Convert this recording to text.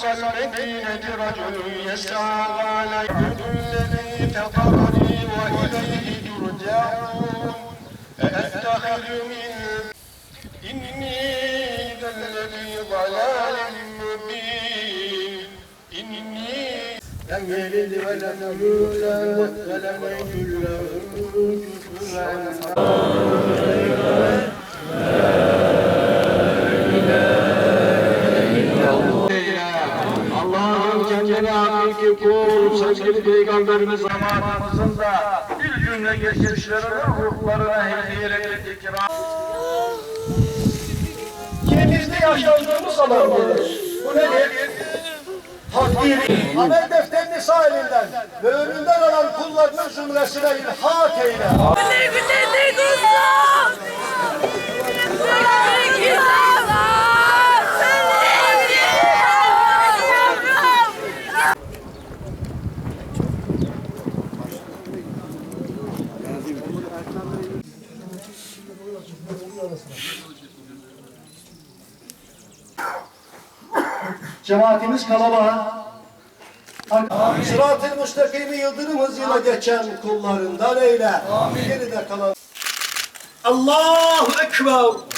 أقصى المدينة رجل يسعى قال يعبد الذي فطرني وإليه ترجعون أأتخذ من إني إذا الذي ضلال مبين إني لم يلد ولم يولد ولم يكن له كفوا Hakiki kul, sevgili Peygamberimiz zamanımızın da bir cümle geçmişlerinin ruhlarına hediyeleri ikram. Yerimizde yaşandığımız alandır. Bu nedir? Takdiri. Amel defterini sağ elinden ve önünden alan kullarının zümresine ilhak eyle. Sevgili Cemaatimiz kalabalık. Sırat-ı müstakimi yıldırım hızıyla geçen kullarından eyle. Amin. Geride kalan. Allahu Ekber.